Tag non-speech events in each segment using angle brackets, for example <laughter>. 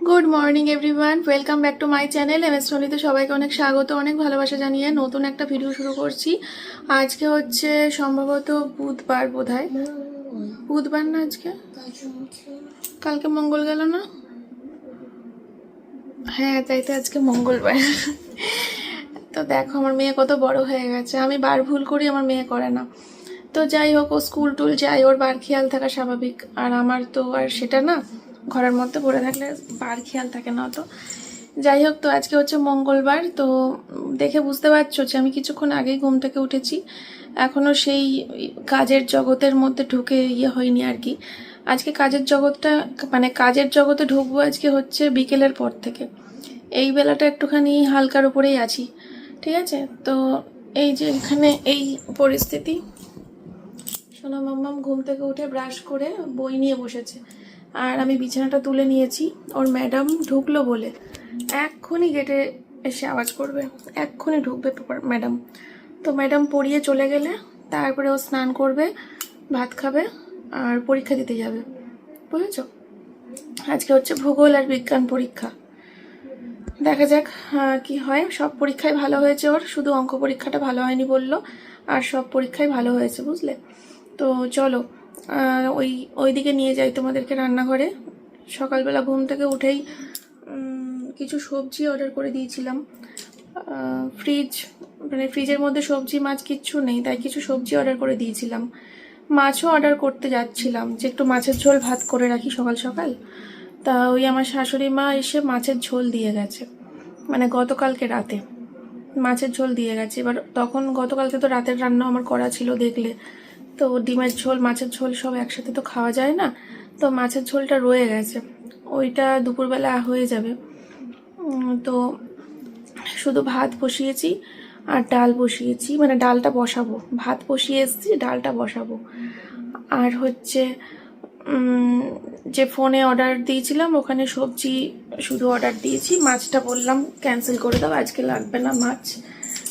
Good morning everyone welcome back to my channel M S সোনিতে সবাইকে অনেক স্বাগত, অনেক ভালোবাসা জানিয়ে নতুন একটা ভিডিও শুরু করছি। আজকে হচ্ছে সম্ভবত বুধবার বোধহয়। বুধবার না আজকে? কালকে মঙ্গল গেল না? হ্যাঁ তাই তো আজকে মঙ্গলবার। তো দেখো, আমার মেয়ে কত বড় হয়ে গেছে। আমি বার ভুল করি, আমার মেয়ে করে না। তো যাই হোক, ও স্কুল টুল যাই, ওর বার খেয়াল থাকা স্বাভাবিক। আর আমার তো আর সেটা না। ঘরের মধ্যে পড়ে থাকলে বার খেয়াল থাকে না তো যাই হোক, তো আজকে হচ্ছে মঙ্গলবার, তো দেখে বুঝতে পারছ যে আমি কিছুক্ষণ আগেই ঘুম থেকে উঠেছি। এখনও সেই কাজের জগতের মধ্যে ঢুকে ইয়ে হয়নি আর কি। আজকে কাজের জগৎটা মানে কাজের জগতে ঢুকবো আজকে হচ্ছে বিকেলের পর থেকে। এই বেলাটা একটুখানি হালকার উপরেই আছি, ঠিক আছে? তো এই যে এখানে এই পরিস্থিতি। সোনা মাম্মাম ঘুম থেকে উঠে ব্রাশ করে বই নিয়ে বসেছে। আর আমি বিছানাটা তুলে নিয়েছি। ওর ম্যাডাম ঢুকলো বলে এক্ষুনি গেটে এসে আওয়াজ করবে। এক্ষুনি ঢুকবে ম্যাডাম। তো ম্যাডাম পড়িয়ে চলে গেলে তারপরে ও স্নান করবে, ভাত খাবে আর পরীক্ষা দিতে যাবে। বুঝেছ? আজকে হচ্ছে ভূগোল আর বিজ্ঞান পরীক্ষা। দেখা যাক কি হয়। সব পরীক্ষায় ভালো হয়েছে ওর। শুধু অঙ্ক পরীক্ষাটা ভালো হয়নি বলল, আর সব পরীক্ষায় ভালো হয়েছে, বুঝলে? তো চলো আহ, ওই ওইদিকে নিয়ে যাই তোমাদেরকে রান্নাঘরে। সকালবেলা ঘুম থেকে উঠেই কিছু সবজি অর্ডার করে দিয়েছিলাম। ফ্রিজ মানে ফ্রিজের মধ্যে সবজি মাছ কিচ্ছু নেই তাই কিছু সবজি অর্ডার করে দিয়েছিলাম। মাছও অর্ডার করতে যাচ্ছিলাম যে একটু মাছের ঝোল ভাত করে রাখি সকাল সকাল। তা ওই আমার শাশুড়ি মা এসে মাছের ঝোল দিয়ে গেছে মানে গতকালকে রাতে। মাছের ঝোল দিয়ে গেছে। এবার তখন গতকালকে তো রাতের রান্না আমার করা ছিল দেখলে। তো ডিমের ঝোল, মাছের ঝোল সব একসাথে তো খাওয়া যায় না। তো মাছের ঝোলটা রয়ে গেছে। ওইটা দুপুরবেলা হয়ে যাবে। তো শুধু ভাত বসিয়েছি আর ডাল বসিয়েছি। মানে ডালটা বসাবো। ভাত বসিয়ে এসেছি, ডালটা বসাবো। আর হচ্ছে যে ফোনে অর্ডার দিয়েছিলাম, ওখানে সবজি শুধু অর্ডার দিয়েছি। মাছটা বললাম ক্যান্সেল করে দাও, আজকে লাগবে না মাছ।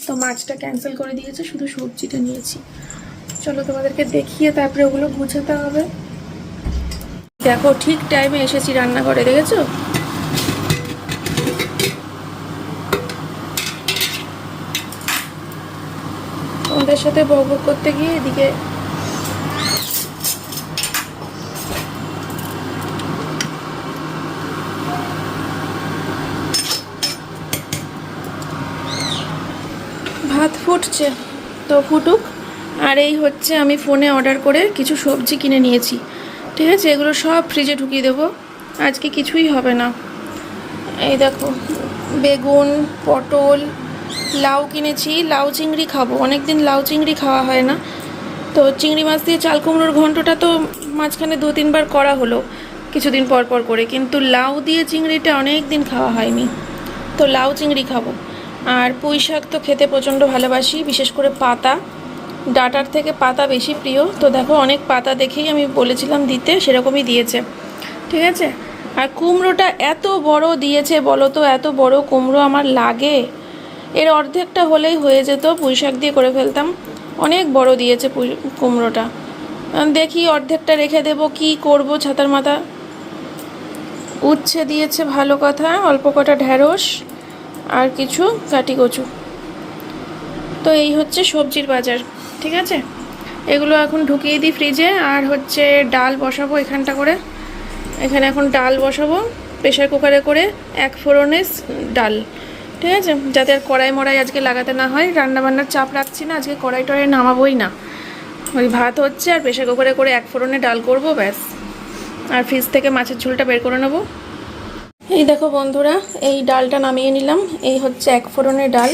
তো মাছটা ক্যান্সেল করে দিয়েছে, শুধু সবজিটা নিয়েছি। চলো তোমাদেরকে দেখিয়ে তারপরে ওগুলো গুছাতে হবে। দেখো ঠিক টাইমে এসেছি রান্নাঘরে, দেখেছ? ওদের সাথে বক করতে গিয়ে এদিকে ভাত ফুটছে। তো ফুটুক। আর এই হচ্ছে আমি ফোনে অর্ডার করে কিছু সবজি কিনে নিয়েছি। ঠিক আছে, এগুলো সব ফ্রিজে ঢুকিয়ে দেবো। আজকে কিছুই হবে না। এই দেখো, বেগুন, পটল, লাউ কিনেছি। লাউ চিংড়ি খাব। অনেক দিন লাউ চিংড়ি খাওয়া হয় না। তো চিংড়ি মাছ দিয়ে চাল কুমড়োর ঘন্টটা তো মাঝখানে দু তিনবার করা হলো কিছুদিন পর পর করে। কিন্তু লাউ দিয়ে চিংড়িটা অনেক দিন খাওয়া হয়নি। তো লাউ চিংড়ি খাব। আর পুঁই শাক তো খেতে প্রচণ্ড ভালোবাসি, বিশেষ করে পাতা। ডাটার থেকে পাতা বেশি প্রিয়। তো দেখো, অনেক পাতা দেখেই আমি বলেছিলাম দিতে, সেরকমই দিয়েছে। ঠিক আছে? আর কুমড়োটা এত বড় দিয়েছে বলো তো, এত বড় কুমড়ো আমার লাগে। এর অর্ধেকটা হলেই হয়ে যেত, পুঁই শাক দিয়ে করে ফেলতাম। অনেক বড় দিয়েছে কুমড়োটা। দেখি অর্ধেকটা রেখে দেবো, কি করব ছাতার মাথা। উচ্ছে দিয়েছে ভালো কথা, অল্প কটা ঢ্যাঁড়স আর কিছু কাটি কচু তো এই হচ্ছে সবজির বাজার। ঠিক আছে? এগুলো এখন ঢুকিয়ে দিই ফ্রিজে আর হচ্ছে ডাল বসাবো এখানটা করে। এখানে এখন ডাল বসাবো প্রেশার কুকারে করে এক ফোড়নে ডাল। ঠিক আছে? যাতে আর কড়াই মড়াই আজকে লাগাতে না হয়। রান্না বান্নার চাপ রাখছি না, আজকে কড়াই টড়াই নামাবোই না। ওই ভাত হচ্ছে আর প্রেশার কুকারে করে এক ফোড়নে ডাল করব, ব্যাস। আর ফ্রিজ থেকে মাছের ঝোলটা বের করে নেব। এই দেখো বন্ধুরা, এই ডালটা নামিয়ে নিলাম। এই হচ্ছে এক ফোড়নের ডাল।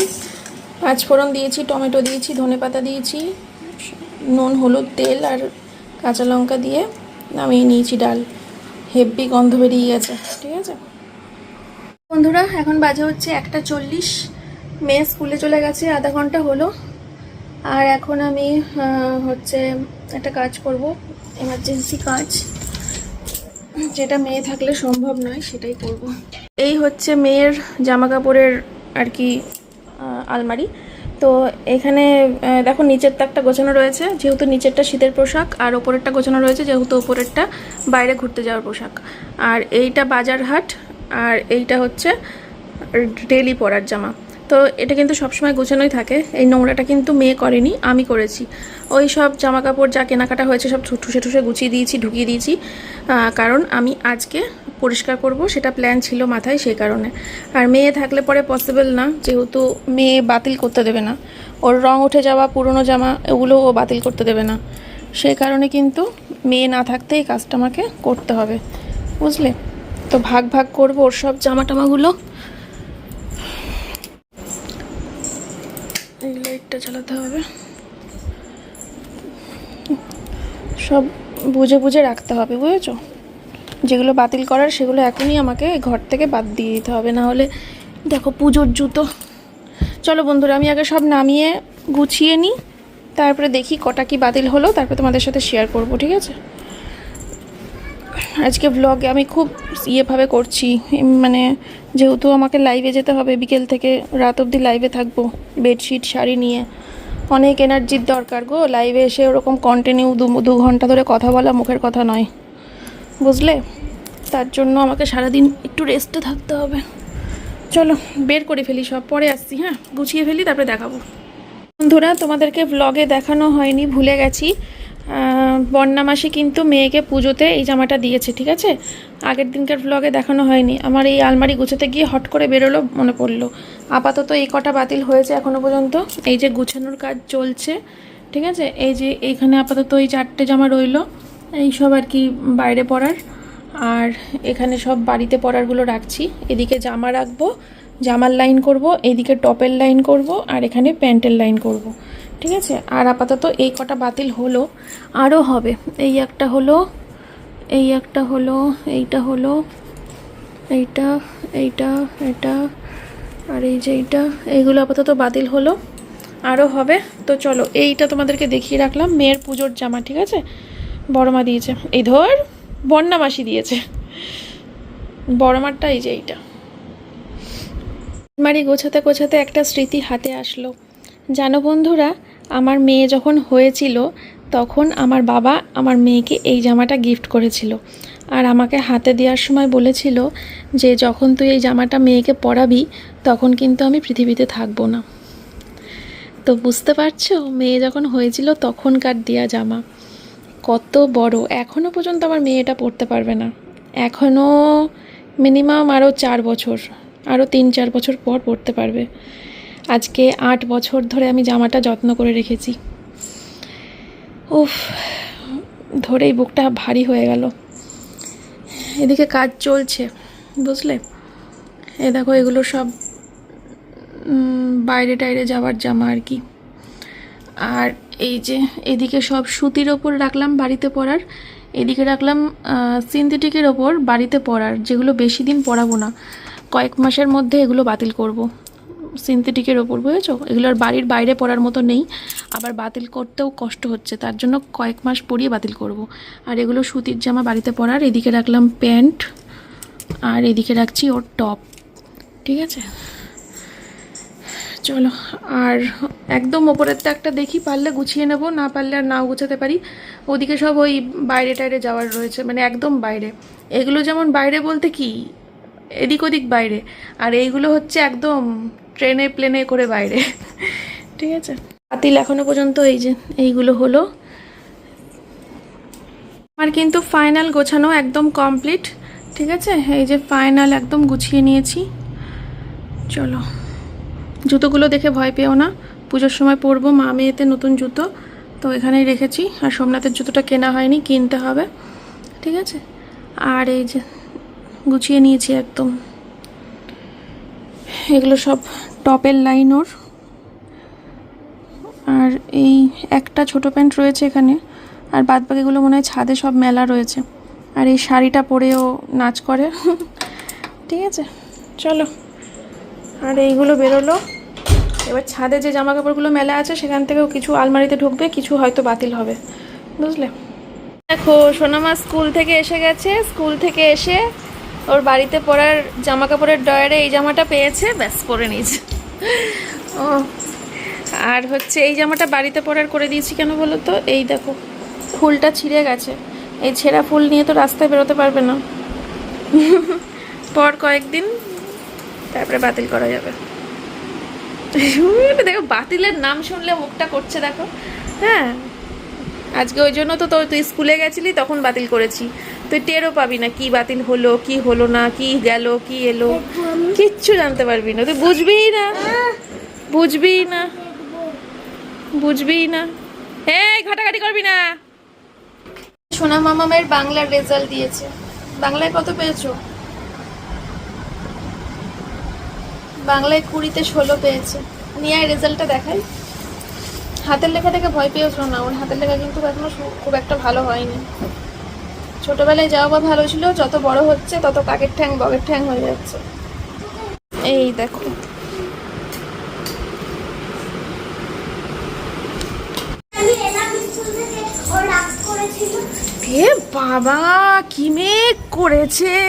পাঁচ ফোড়ন দিয়েছি, টমেটো দিয়েছি ধনে পাতা দিয়েছি, নুন, হলুদ, তেল আর কাঁচা লঙ্কা দিয়ে নামিয়ে নিয়েছি ডাল। হেভি গন্ধ বেরিয়ে গেছে, ঠিক আছে? বন্ধুরা, এখন বাজে হচ্ছে একটা চল্লিশ। মেয়ে স্কুলে চলে গেছে, আধা ঘণ্টা হলো। আর এখন আমি হচ্ছে একটা কাজ করব এমার্জেন্সি কাজ। যেটা মেয়ে থাকলে সম্ভব নয়, সেটাই করব। এই হচ্ছে মেয়ের জামা কাপড়ের আর কি আলমারি। তো এখানে দেখো নিচের তাকটা গোছানো রয়েছে, যেহেতু নিচেরটা শীতের পোশাক, আর ওপরেরটা গোছানো রয়েছে, যেহেতু ওপরেরটা বাইরে ঘুরতে যাওয়ার পোশাক। আর এইটা বাজার হাট, আর এইটা হচ্ছে ডেলি পরার জামা। তো এটা কিন্তু সবসময় গোছানোই থাকে, এই নোংরাটা কিন্তু মেয়ে করেনি, আমি করেছি। ওই সব জামা কাপড় যা কেনাকাটা হয়েছে সব ঠুসে ঠুসে গুছিয়ে দিয়েছি, ঢুকিয়ে দিয়েছি। কারণ আমি আজকে পরিষ্কার করব, সেটা প্ল্যান ছিল মাথায় সেই কারণে। আর মেয়ে থাকলে পরে পসিবল না, যেহেতু মেয়ে বাতিল করতে দেবে না। ওর রং উঠে যাওয়া, পুরনো জামা, এগুলো ও বাতিল করতে দেবে না। সেই কারণে কিন্তু মেয়ে না থাকতেই কাজটা আমাকে করতে হবে। বুঝলে? তো ভাগ ভাগ করব ওর সব জামা টামাগুলো লাইটটা চালাতে হবে। সব বুঝে বুঝে রাখতে হবে, বুঝেছ? যেগুলো বাতিল করার সেগুলো এখনই আমাকে ঘর থেকে বাদ দিয়ে দিতে হবে। না হলে দেখো পুজোর জুতো। চলো বন্ধুরা, আমি আগে সব নামিয়ে গুছিয়ে নিই, তারপরে দেখি কটা কি বাতিল হলো, তারপরে তোমাদের সাথে শেয়ার করব, ঠিক আছে? আজকে ব্লগে আমি খুব ইয়েভাবে করছি মানে যেহেতু আমাকে লাইভে যেতে হবে, বিকেল থেকে রাত অবধি লাইভে থাকব বেডশিট শাড়ি নিয়ে। অনেক এনার্জির দরকার গো লাইভে এসে ওরকম কন্টিনিউ দু দু ঘণ্টা ধরে কথা বলা মুখের কথা নয়। বুঝলে? তার জন্য আমাকে সারাদিন একটু রেস্টে থাকতে হবে। চলো বের করে ফেলি সব পরে আসছি হ্যাঁ? গুছিয়ে ফেলি তারপরে দেখাবো। বন্ধুরা তোমাদেরকে ব্লগে দেখানো হয়নি ভুলে গেছি। আহ, বন্যা মাসি কিন্তু মেয়েকে পুজোতে এই জামাটা দিয়েছে ঠিক আছে? আগের দিনকার ব্লগে দেখানো হয়নি। আমার এই আলমারি গুছোতে গিয়ে হট করে বেরোলো মনে পড়ল। আপাতত এই কটা বাতিল হয়েছে এখনও পর্যন্ত। এই যে গুছানোর কাজ চলছে ঠিক আছে? এই যে এইখানে আপাতত এই চারটে জামা রইল। এই সব আর কি বাইরে পরার আর এখানে সব বাড়িতে পরারগুলো রাখছি। এদিকে জামা রাখব, জামার লাইন করব এইদিকে টপের লাইন করব, আর এখানে প্যান্টের লাইন করব। ঠিক আছে? আর আপাতত এই কটা বাতিল হলো। আরও হবে। এই একটা হলো, এই একটা হলো, এইটা হলো, এইটা এইটা, এটা, আর এই যে এইটা এইগুলো আপাতত বাতিল হলো। আরও হবে। তো চলো, এইটা তোমাদেরকে দেখিয়ে রাখলাম। মেয়ের পুজোর জামা, ঠিক আছে? বড় মা দিয়েছে। এই ধর বন্যা মাসি দিয়েছে। বড় মারটা এই যে এইটা। আলমারি গোছাতে গোছাতে একটা স্মৃতি হাতে আসলো। জানো বন্ধুরা, আমার মেয়ে যখন হয়েছিল, তখন আমার বাবা আমার মেয়েকে এই জামাটা গিফট করেছিল। আর আমাকে হাতে দেওয়ার সময় বলেছিল যে, যখন তুই এই জামাটা মেয়েকে পরাবি, তখন কিন্তু আমি পৃথিবীতে থাকব না। তো বুঝতে পারছ, মেয়ে যখন হয়েছিল, তখনকার দেয়া জামা। কত বড়। এখনও পর্যন্ত আমার মেয়ে এটা পড়তে পারবে না। এখনও মিনিমাম আরও চার বছর আরও তিন চার বছর পর পড়তে পারবে। আজকে আট বছর ধরে আমি জামাটা যত্ন করে রেখেছি। উফ, ধরেই বুকটা ভারী হয়ে গেল। এদিকে কাজ চলছে, বুঝলে? এ দেখো, এগুলো সব বাইরে টাইরে যাওয়ার জামা আর কি। আর এই যে এদিকে সব সুতির ওপর রাখলাম বাড়িতে পরার, এদিকে রাখলাম সিনথেটিকের ওপর বাড়িতে পরার, যেগুলো বেশি দিন পরাবো না। কয়েক মাসের মধ্যে এগুলো বাতিল করব। সিনথেটিকের ওপর, বুঝেছ? এগুলো আর বাড়ির বাইরে পরার মতো নেই। আবার বাতিল করতেও কষ্ট হচ্ছে, তার জন্য কয়েক মাস পরিয়ে বাতিল করব। আর এগুলো সুতির জামা বাড়িতে পরার, এদিকে রাখলাম প্যান্ট, আর এদিকে রাখছি ওর টপ। ঠিক আছে? চলো, আর একদম ওপরেরটা একটা দেখি, পারলে গুছিয়ে নেব, না পারলে আর নাও গুছাতে পারি। ওদিকে সব ওই বাইরে টাইরে যাওয়ার রয়েছে মানে একদম বাইরে। এগুলো যেমন বাইরে বলতে কি, এদিক ওদিক বাইরে, আর এইগুলো হচ্ছে একদম ট্রেনে, প্লেনে করে বাইরে। ঠিক আছে? বাতিল এখনও পর্যন্ত এই যে, এইগুলো হলো। আমার কিন্তু ফাইনাল গোছানো একদম কমপ্লিট। ঠিক আছে? এই যে ফাইনাল একদম গুছিয়ে নিয়েছি। চলো। জুতোগুলো দেখে ভয় পেও না। পুজোর সময় পরবো, মা মেয়েতে নতুন জুতো। তো এখানেই রেখেছি। আর সোমনাথের জুতোটা কেনা হয়নি, কিনতে হবে। ঠিক আছে? আর এই যে গুছিয়ে নিয়েছি একদম। এগুলো সব টপের লাইন ওর। আর এই একটা ছোট প্যান্ট রয়েছে এখানে। আর বাদ বাকিগুলো মনে হয় ছাদে সব মেলা রয়েছে। আর এই শাড়িটা পরেও নাচ করে। <laughs> ঠিক আছে? চলো। আর এইগুলো বেরোলো। এবার ছাদে যে জামা কাপড়গুলো মেলা আছে, সেখান থেকেও কিছু আলমারিতে ঢুকবে, কিছু হয়তো বাতিল হবে। বুঝলে? দেখো, সোনামা স্কুল থেকে এসে গেছে। স্কুল থেকে এসে ওর বাড়িতে পরার জামা কাপড়ের ডয়ারে এই জামাটা পেয়েছে, ব্যাস, পরে নিয়েছে। ও, আর হচ্ছে এই জামাটা বাড়িতে পরার করে দিয়েছি কেন বলো তো? এই দেখো, ফুলটা ছিঁড়ে গেছে। এই ছেঁড়া ফুল নিয়ে তো রাস্তায় বেরোতে পারবে না। পর কয়েকদিন তারপরে বাতিল করা যাবে। <laughs> দেখো, বাতিলের নাম শুনলে মুখটা করছে, দেখো। হ্যাঁ আজকে ওই জন্য তো তোর তুই স্কুলে গেছিলি, তখন বাতিল করেছি। তুই টেরও পাবি না কি বাতিল হলো, কি হলো না, কি গেল, কি এলো। কিচ্ছু জানতে পারবি না। তুই বুঝবিই না। বুঝবিই না। বুঝবিই না। এই, ঘাটাঘাটি করবি না। সোনা মামামের বাংলার রেজাল্ট দিয়েছে। বাংলায় কত পেয়েছ? বাংলায় কুড়িতে ষোলো পেয়েছে। নিয়ে রেজাল্টটা দেখাই। হাতের লেখা দেখে ভয় পেয়েছ না? ওর হাতের লেখা কিন্তু এখনও সু- খুব একটা ভালো হয়নি। ছোটোবেলায় যাওয়া বা ভালো ছিল, যত বড় হচ্ছে তত কাকের ঠ্যাং বগের ঠ্যাং হয়ে যাচ্ছে। এই দেখো। বাবা, কি মেঘ করেছে!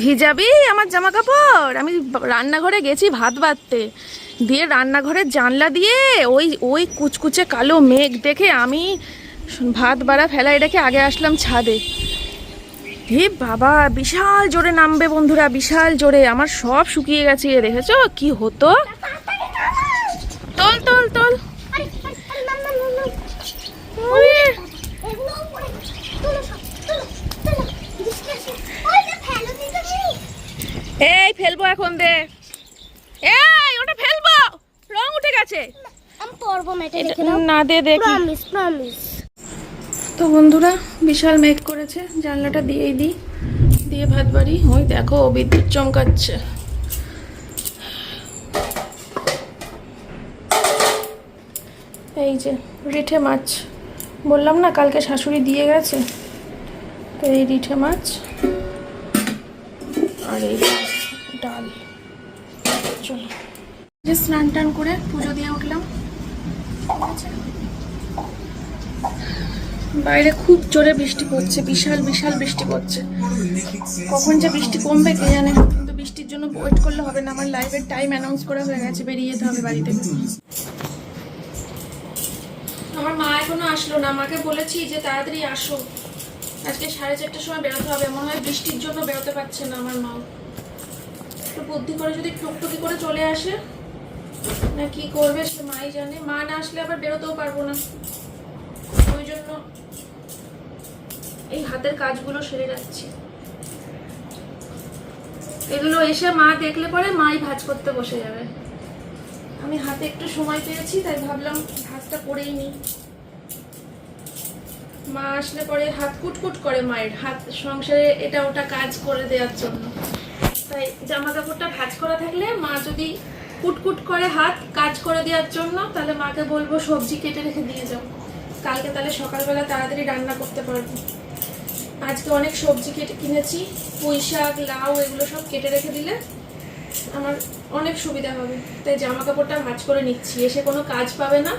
ভিজাবি আমার জামা কাপড় আমি রান্নাঘরে গেছি ভাত বাঁধতে দিয়ে রান্নাঘরের জানলা দিয়ে ওই ওই কুচকুচে কালো মেঘ দেখে আমি ভাত বাড়া ফেলাই রেখে আগে আসলাম ছাদে। হে বাবা, বিশাল জোরে নামবে বন্ধুরা, বিশাল জোরে। আমার সব শুকিয়ে গেছে, দেখেছ? কি হতো তোল তোল তোল আরে আরে মাম মাম মাম ওরে, এগুলো উপরে তুলো সব তুলো তুলো বৃষ্টি আসে ওই যে ফেলো দিতে তুমি এই ফেলব এখন দে। এই ওটা ফেলব। রং উঠে গেছে। আমি পড়ব না এটা এটা- দেখে নাও। না দে দেখি। প্রমিস প্রমিস তো বন্ধুরা বিশাল মেঘ করেছে। জানলাটা দিয়েই দিই। দিয়ে ভাত বাড়ি। ওই দেখো বিদ্যুৎ চমকাচ্ছে। এই যে রিঠে মাছ। বললাম না কালকে শাশুড়ি দিয়ে গেছে। তো এই রিঠে মাছ। আর এই ডাল। চলো। স্নান টান করে পুজো দিয়ে উঠলাম। বাইরে খুব জোরে বৃষ্টি পড়ছে, বিশাল বিশাল বৃষ্টি পড়ছে। কখন যে বৃষ্টি কমবে কে জানে কিন্তু বৃষ্টির জন্য ওয়েট করলে হবে না। আমার লাইভের টাইম অ্যানাউন্স করা হয়ে গেছে, বেরিয়ে যেতে হবে বাড়ি থেকে আমার মা এখনও আসলো না। আমাকে বলেছি যে তাড়াতাড়ি আসো। আজকে সাড়ে চারটার সময় বেরোতে হবে। মনে হয় বৃষ্টির জন্য বেরোতে পারছে না আমার মা। বুদ্ধি করে যদি টুকটুকি করে চলে আসে, না কি করবে সে মাই জানে। মা না আসলে আবার বেরোতেও পারব না। ওই জন্য এই হাতের কাজগুলো সেরে রাখছি এগুলো এসে মা দেখলে পরে মাই ভাজ করতে বসে যাবে। আমি হাতে একটু সময় পেয়েছি, তাই ভাবলাম ভাজটা করেই নিই। মা আসলে পরে হাত কুটকুট করে মায়ের, হাত সংসারে এটা ওটা কাজ করে দেওয়ার জন্য। তাই জামা কাপড়টা ভাজ করা থাকলে মা যদি কুটকুট করে হাত কাজ করে দেওয়ার জন্য তাহলে মাকে বলব সবজি কেটে রেখে দিয়ে যাও। কালকে তাহলে সকালবেলা তাড়াতাড়ি রান্না করতে পারব। আজকে অনেক সবজি কেটে কিনেছি পুঁই শাক লাউ এগুলো সব কেটে রেখে দিলে আমার অনেক সুবিধা হবে। তাই জামা কাপড়টা ভাঁজ করে নিচ্ছি। এসে কোনো কাজ পাবে না।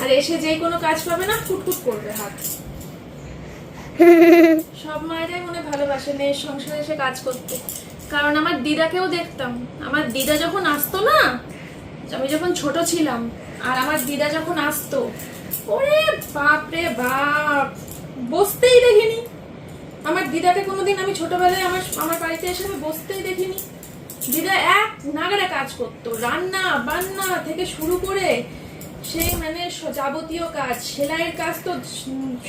আর এসে যেই কোনো কাজ পাবে না ফুটফুট করবে হাত। <laughs> সব মায়েরাই মনে ভালোবাসে মেয়ের সংসারে এসে কাজ করতে। কারণ আমার দিদাকেও দেখতাম। আমার দিদা যখন আসতো না, আমি যখন ছোট ছিলাম, আর আমার দিদা যখন আসতো, ওরে বাপ রে বাপ, বসতেই দেখিনি। আমার দিদাকে কোনোদিন আমি ছোটবেলায় আমার আমার বাড়িতে এসে আমি বসতেই দেখিনি। দিদা এক নাগারে কাজ করতো, রান্না, বান্না থেকে শুরু করে সেই মানে যাবতীয় কাজ, সেলাইয়ের কাজ তো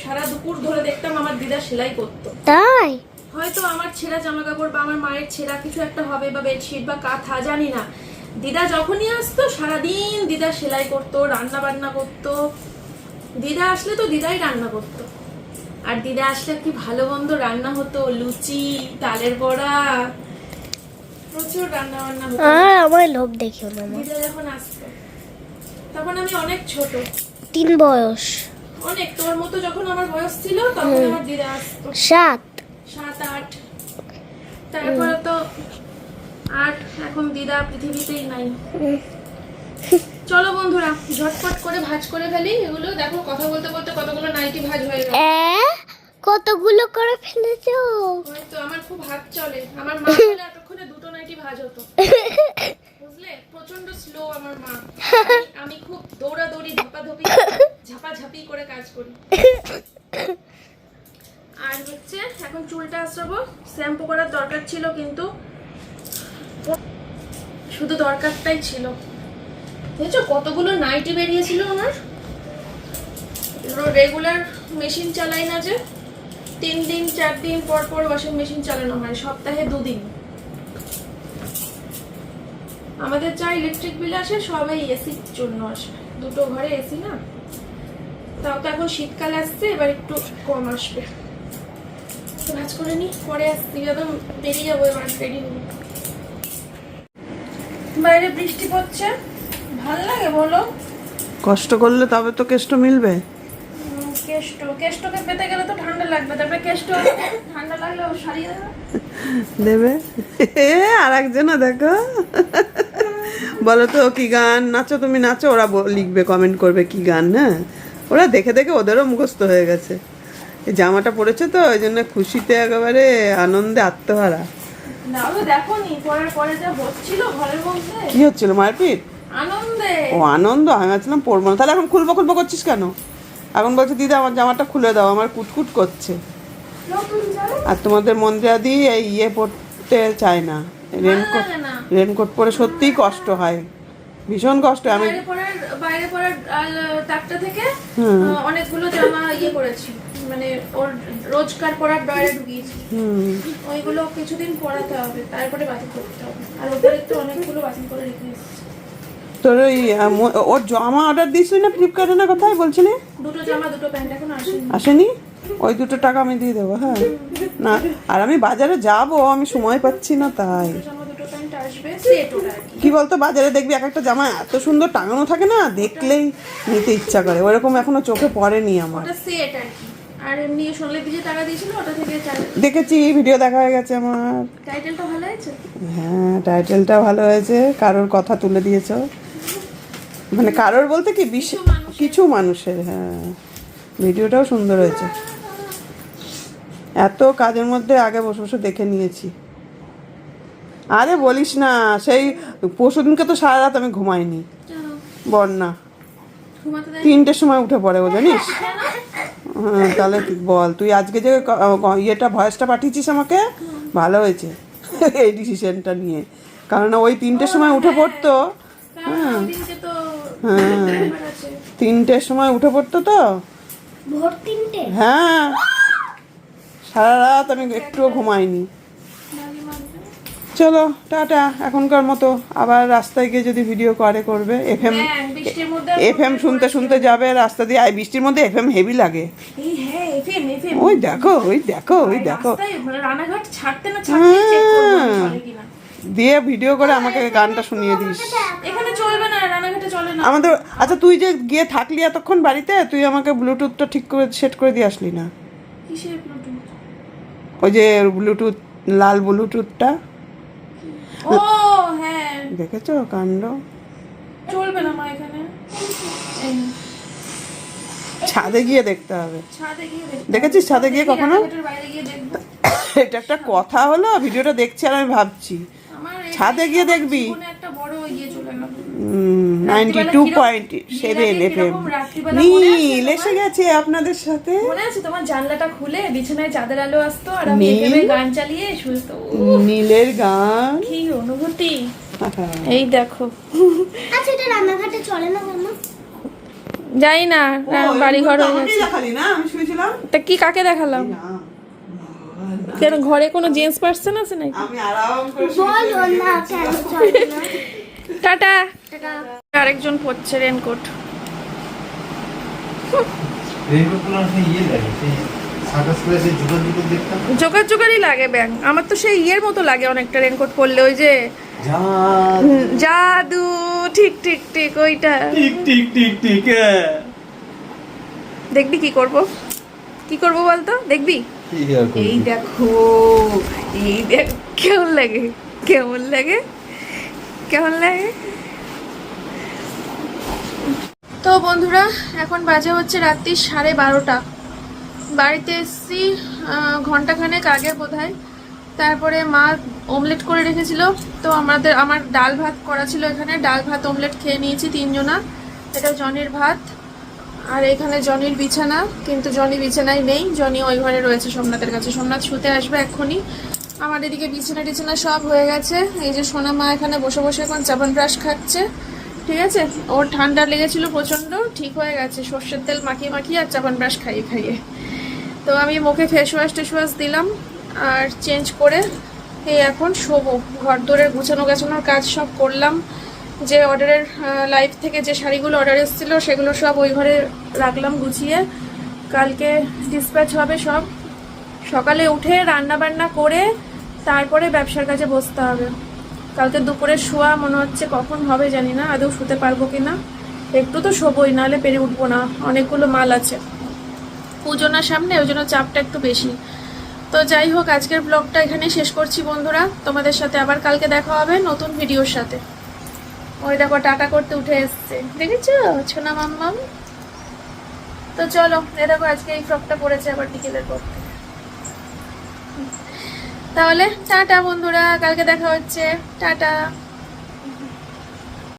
সারা দুপুর ধরে দেখতাম আমার দিদা সেলাই করতো। তাই? হয়তো আমার ছেঁড়া জামা কাপড় বা আমার মায়ের ছেঁড়া কিছু একটা হবে বা বেডশিট বা কাঁথা জানি না। দিদা যখনই আসতো সারাদিন দিদা সেলাই করতো রান্না বান্না করতো। দিদা আসলে তো দিদাই রান্না করতো। আর দিদা আসলে কি ভালো মন্দ রান্না হতো লুচি তালের বড়া প্রচুর রান্না বান্না হতো। আর আমার লোভ দেখিও না দিদা যখন আসতো তখন আমি অনেক ছোট। তিন বয়স। অনেক তোর মতো যখন আমার বয়স ছিল তখন আমার দিদা আসতো। সাত। সাত আট। তারপরে তো আট এখন দিদা পৃথিবীতেই নাই। চলো বন্ধুরা ঝটপট করে ভাজ করে ফেলি। এগুলো দেখো কথা বলতে বলতে কতগুলো নাইটি ভাজ হয়ে গেল। কতগুলো করে ফেলেছো? হয়তো আমার খুব হাত চলে। আমার মা এতক্ষণে দুটো নাইটি ভাজ হতো। বুঝলে? প্রচণ্ড স্লো আমার মা। আমি- খুব দৌড়াদৌড়ি ধাপাধপি ঝাপাঝাপি করে কাজ করি। <laughs> আর হচ্ছে এখন চুলটা আসাবো শ্যাম্পু করার দরকার ছিল কিন্তু শুধু দরকারটাই ছিল। দেখছ কতগুলো নাইটি বেরিয়েছিল আমার? রেগুলার মেশিন চালাই না যে তিন দিন, চার দিন পর পর ওয়াশিং মেশিন চালানো হয়, সপ্তাহে দুদিন। আমাদের যা ইলেকট্রিক বিল আসে, সবাই এসির জন্য আসে। দুটো ঘরে এসি না? তাও তো এখন শীতকাল আসছে, এবার একটু কম আসবে। ভাজ করে নি পরে আসছি একদম বেরিয়ে যাব এবার রেডি হব। বাইরে বৃষ্টি পড়ছে ভালো লাগে বলো? কষ্ট করলে তবে তো কেষ্ট মিলবে। কেষ্ট কেষ্টকে পেতে গেলে তো ঠান্ডা লাগবে তারপরে কেষ্ট ঠান্ডা লাগলে ও সারিয়ে দেবে। আর একজনা দেখো। বলো তো কি গান? নাচো তুমি নাচো ওরা লিখবে কমেন্ট করবে কি গান হ্যাঁ? ওরা দেখে দেখে ওদেরও মুখস্থ হয়ে গেছে। এই জামাটা পরেছে তো ওই জন্য খুশিতে একেবারে আনন্দে আত্মহারা। কি হচ্ছিল মারপিট? ও আনন্দ? আমি ভাবছিলাম পরবো না। তাহলে এখন খুলবো খুলবো করছিস কেন? এখন বলছে দিদি আমার জামাটা খুলে দাও আমার কুটকুট করছে। আর তোমাদের মন্দিরাদি এই ইয়ে পড়তে চায় না। রেনকোট রেনকোট পরে সত্যিই কষ্ট হয়। ভীষণ কষ্ট হয়। আমি বাইরে পড়ার বাইরে পড়ার তাকটা থেকে। অনেকগুলো জামা ইয়ে করেছি। মানে ওর রোজকার পরার ডয়ারে ঢুকিয়েছি। ওইগুলো কিছুদিন পরাতে হবে তারপরে বাতিল করতে হবে। আর ওপরে তো অনেকগুলো বাতিল করে রেখে তোর ওই ওর জামা অর্ডার দিয়েছিলি না ফ্লিপকার্টে না কোথায় বলছিলি? দুটো জামা দুটো প্যান্ট এখন আসেনি। আসেনি? ওই দুটো টাকা আমি দিয়ে দেবো হ্যাঁ। না আর আমি বাজারে যাব আমি সময় পাচ্ছি না তাই। কি। বলতো বাজারে দেখবি এক একটা জামা এত সুন্দর টাঙানো থাকে না দেখলেই নিতে ইচ্ছা করে। ওরকম এখনও চোখে পড়েনি আমার। সেট আর কি। আর এমনি সোনালি যে টাকা দিয়েছিল ওটা থেকে দেখেছি ভিডিও দেখা হয়ে গেছে আমার। টাইটেলটা ভালো হয়েছে? হ্যাঁ টাইটেলটা ভালো হয়েছে কারোর কথা তুলে দিয়েছ। মানে কারোর বলতে কি বিশেষ কিছু মানুষের। হ্যাঁ। ভিডিওটাও সুন্দর হয়েছে। এত কাজের মধ্যে আগে বসে বসে দেখে নিয়েছি। আরে বলিস না সেই পরশুদিনকে তো সারা রাত আমি ঘুমাইনি। বন্যা। তিনটের সময় উঠে পড়ে ও জানিস? তাহলে বল তুই আজকে যে ইয়েটা ভয়েসটা পাঠিয়েছিস আমাকে? ভালো হয়েছে। এই ডিসিশনটা নিয়ে। কারণ ওই তিনটের সময় উঠে পড়তো। হ্যাঁ। হ্যাঁ। তিনটের সময় উঠে পড়তো তো। হ্যাঁ। সারা রাত আমি একটুও ঘুমাইনি। চলো টাটা এখনকার মতো। আবার রাস্তায় গিয়ে যদি ভিডিও করে করবে। এফ এম এফ এম শুনতে শুনতে যাবে রাস্তা দিয়ে। আর বৃষ্টির মধ্যে এফ এম হেভি লাগে। হ্যাঁ ওই দেখো ওই দেখো ওই দেখো। মানে হ্যাঁ। দিয়ে ভিডিও করে আমাকে গানটা শুনিয়ে দিস। আমাদের আচ্ছা তুই যে গিয়ে থাকলি এতক্ষণ বাড়িতে তুই আমাকে ব্লুটুথটা ঠিক করে সেট করে দিয়ে আসলি না? ওই যে ব্লুটুথ লাল ব্লুটুথটা ও হ্যাঁ। দেখেছ কাণ্ড? চলবে না মা এখানে। ছাদে গিয়ে দেখতে হবে। দেখেছিস ছাদে গিয়ে কখনো? এটা একটা কথা হলো ভিডিওটা দেখছি আর আমি ভাবছি। ছাদে গিয়ে দেখবি জীবনে একটা বড় ইয়ে চলে গেল নাইনটি টু পয়েন্ট সেভেন নীল এসে গেছে আপনাদের সাথে? মনে আছে তোমার জানলাটা খুলে? বিছানায় চাঁদের আলো আসতো আর আমি? গান চালিয়ে শুনতো নীলের গান। কি অনুভূতি? এই দেখো। আচ্ছা এটা রান্নাঘাটে চলে না কেন? যাই না বাড়ি ঘর হয়ে গেছে। তা কি কাকে দেখালাম? কেন ঘরে কোনো জেন্টস পার্সন আছে নাকি? আমি আরাম করে বলো না কেন চলে না? Tata tata. আরেকজন পড়ছে রেনকোট। ইয়ে জোগাড় জোগাড়ই লাগে ব্যাং। আমার তো সেই ইয়ের মতো লাগে অনেকটা রেনকোট পরলে ওই যে জাদু ঠিক ঠিক ঠিক ওইটা। দেখবি কি করব? কি করব বলতো? দেখবি? এই দেখো এই দেখ কেমন লাগে কেমন লাগে কেমন লাগে? তো বন্ধুরা, এখন বাজে হচ্ছে রাত্রি সাড়ে বারোটা। বাড়িতে এসেছি ঘন্টাখানেক আগে বোধ তারপরে মা অমলেট করে রেখেছিল। তো আমাদের, আমার ডাল ভাত করা ছিল এখানে। ডাল ভাত অমলেট খেয়ে নিয়েছি তিনজনা। এটা জনের ভাত। আর এখানে জনির বিছানা, কিন্তু জনি বিছানায় নেই। জনি ওই ঘরে রয়েছে সোমনাথের কাছে। সোমনাথ শুতে আসবে এক্ষুনি। আমার এদিকে বিছানা টিছানা সব হয়ে গেছে। এই যে সোনা মা এখানে বসে বসে এখন চাপান ব্রাশ খাচ্ছে। ঠিক আছে? ওর ঠান্ডা লেগেছিল প্রচণ্ড, ঠিক হয়ে গেছে। সর্ষের তেল মাখিয়ে মাখিয়ে আর চাপান ব্রাশ খাইয়ে খাইয়ে। তো আমি মুখে ফেস ওয়াশ টেস ওয়াশ দিলাম আর চেঞ্জ করে এই এখন শোবো। ঘর দোরের গুছানো গাছানোর কাজ সব করলাম। যে অর্ডারের লাইভ থেকে যে শাড়িগুলো অর্ডার এসেছিল, সেগুলো সব ওই ঘরে রাখলাম গুছিয়ে। কালকে ডিসপ্যাচ হবে সব। সকালে উঠে রান্না বান্না করে তারপরে ব্যবসার কাজে বসতে হবে। কালকে দুপুরে শোয়া মনে হচ্ছে কখন হবে জানি না, আদৌ শুতে পারব কি না একটু তো শোবই, নাহলে পেরে উঠবো না, অনেকগুলো মাল আছে। পুজো না সামনে, ওই জন্য চাপটা একটু বেশি। তো যাই হোক, আজকের ব্লগটা এখানেই শেষ করছি বন্ধুরা। তোমাদের সাথে আবার কালকে দেখা হবে নতুন ভিডিওর সাথে। ওই দেখো, টাটা করতে উঠে এসছে। দেখেছ? ছোনা মাম্মাম? তো চলো, এ দেখো, আজকে এই ফ্রকটা পরেছে আবার বিকেলের পর। তাহলে টাটা বন্ধুরা কালকে দেখা হচ্ছে। টাটা।